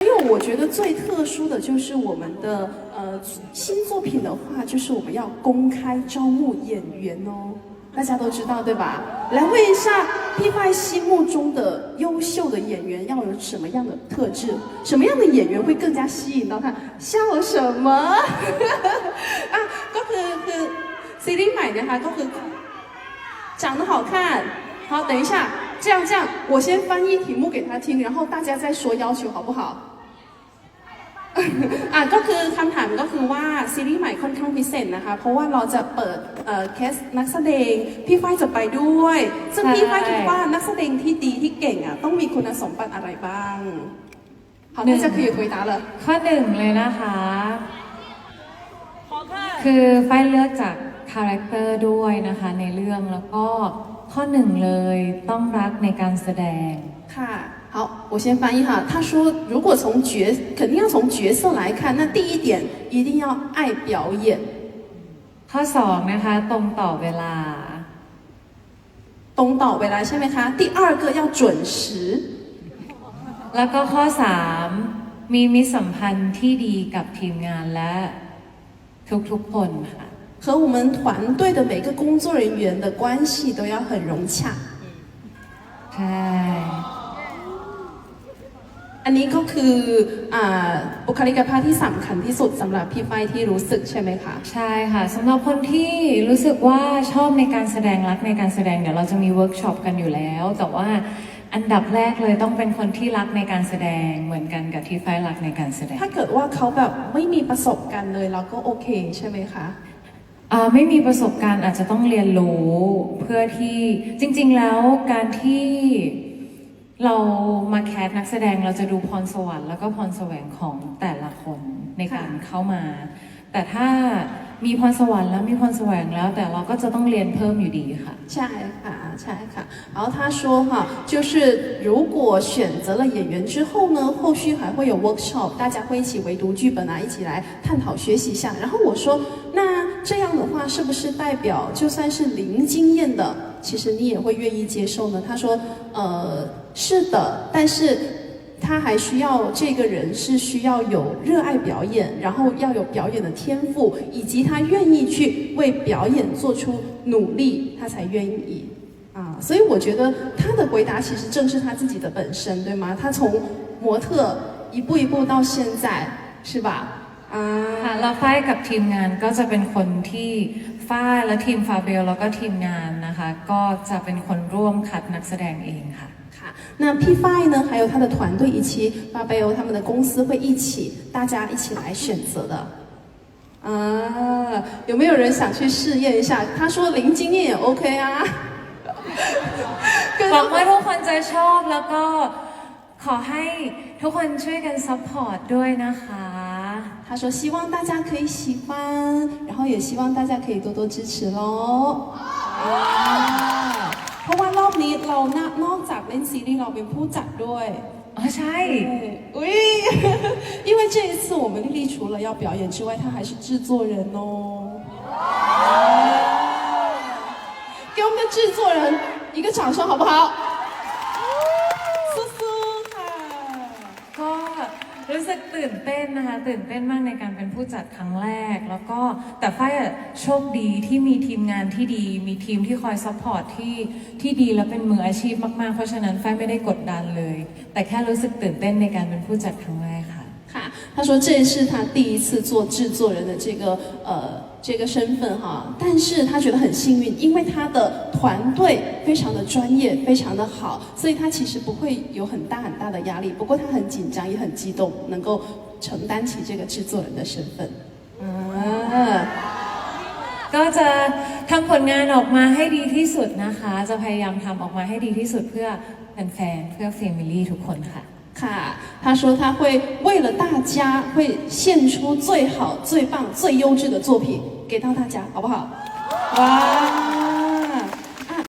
还有，我觉得最特殊的就是我们的呃新作品的话，就是我们要公开招募演员哦，大家都知道对吧？来问一下 P Y 心目中的优秀的演员要有什么样的特质？什么样的演员会更加吸引到他？笑什么？啊，ก็คือคือซีรีส์ใหม่นะคะก็คือ长得好看。好，等一下， 这样这样，我先翻译题目给他听，然后大家再说要求好不好？ อ่ะก็คือคำถามก็คือว่าซีรีส์ใหม่ค่อนข้างพิเศษนะคะ เพราะว่าเราจะเปิดเอ่อแคสนักแสดงพี่ฝ้ายจะไปด้วย ซึ่งพี่ฝ้ายคิดว่านักแสดงที่ดีที่เก่งอ่ะต้องมีคุณสมบัติอะไรบ้าง好那就可以回答了 ข้อหนึ่งเลยนะคะ คือฝ้ายเลือกจากค าแรคเตอร์ด้วยนะคะในเรื่องแล้วก็ข้อหนึ่งเลยต้องรักในการแสดง ค่ะ好我先翻译哈他说如果从角肯定要从角色来看那第一点一定要爱表演 ข้อสองนะคะตรงต่อเวลา 东岛未来ใช่ไหมคะ第二个要准时 แล้วก็ข้อสามมีมิตรสัมพันธ์ที่ดีกับทีมงานและทุกๆคนค่ะ 和我们团队的每个工作人员的关系都要很融洽。 ใช่ อันนี้ก็คืออ่าบุคลิกภาพที่สำคัญที่สุดสำหรับพี่ฝ้ายที่รู้สึกใช่ไหมคะ ใช่ค่ะสำหรับคนที่รู้สึกว่าชอบในการแสดงรักในการแสดงเดี๋ยวเราจะมีเวิร์กช็อปกันอยู่แล้ว แต่ว่าอันดับแรกเลยต้องเป็นคนที่รักในการแสดงเหมือนกันกับที่ไฟรักในการแสดง ถ้าเกิดว่าเขาแบบไม่มีประสบการณ์เลยเราก็โอเคใช่ไหมคะ อ่า ไม่มีประสบการณ์อาจจะต้องเรียนรู้เพื่อที่จริง ๆ แล้วการที่เรามาแคสนักแสดงเราจะดูพรสวรรค์แล้วก็พรแสวงของแต่ละคนในการเข้ามา แต่ถ้ามีพรสวรรค์แล้วมีพรแสวงแล้ว แต่เราก็จะต้องเรียนเพิ่มอยู่ดีค่ะ ใช่ค่ะใช่ค่ะ然后他说哈就是如果选择了演员之后呢后续还会有 workshop 大家会一起围读剧本啊一起来探讨学习一下然后我说 那这样的话是不是代表就算是零经验的其实你也会愿意接受呢他说呃是的但是他还需要这个人是需要有热爱表演，然后要有表演的天赋，以及他愿意去为表演做出努力，他才愿意啊。所以我觉得他的回答其实正是他自己的本身，对吗？他从模特一步一步到现在，是吧？ ค่ะ 啊， แล้วฝ้ายกับทีมงานก็จะเป็นคนที่ฝ้ายและทีมฟาเบลแล้วก็ทีมงานนะคะ ก็จะเป็นคนร่วมคัดนักแสดงเองค่ะ 好，那 P Five 呢，还有他的团队以及巴贝欧他们的公司会一起，大家一起来选择的。啊，有没有人想去试验一下？他说零经验也 OK 啊。 หวังว่าทุกคนจะชอบแล้วก็ขอให้ทุกคนช่วยกันซัพพอร์ตด้วยนะคะ 他说希望大家可以喜欢，然后也希望大家可以多多支持喽。啊เพราะว่ารอบนี้เรานนอกจากเล่นซีรีส์เราเป็นผู้จัดด้วย อ๋อใช่ 对，喂，因为这一次我们丽丽除了要表演之外，她还是制作人哦。给我们的制作人一个掌声好不好？ สึกตื่นเต้นนะคะ ตื่นเต้นมากในการเป็นผู้จัดครั้งแรก แล้วก็แต่ฝ้ายอะโชคดีที่มีทีมงานที่ดี มีทีมที่คอยซัพพอร์ตที่ที่ดีและเป็นมืออาชีพมากๆ เพราะฉะนั้นฝ้ายไม่ได้กดดันเลย แต่แค่รู้สึกตื่นเต้นในการเป็นผู้จัดครั้งแรกค่ะค่ะ， 他说这是他第一次做制作人的这个呃这个身份哈，但是他觉得很幸运，因为他的团队非常的专业，非常的好，所以他其实不会有很大很大的压力。不过他很紧张，也很激动，能够承担起这个制作人的身份。啊， ก็จะทำผลงานออกมาให้ดีที่สุดนะคะ จะพยายามทำออกมาให้ดีที่สุดเพื่อแฟนๆเพื่อเฟมิลี่ทุกคนค่ะ 他，他说他会为了大家会献出最好、最棒、最优质的作品给到大家，好不好？哇！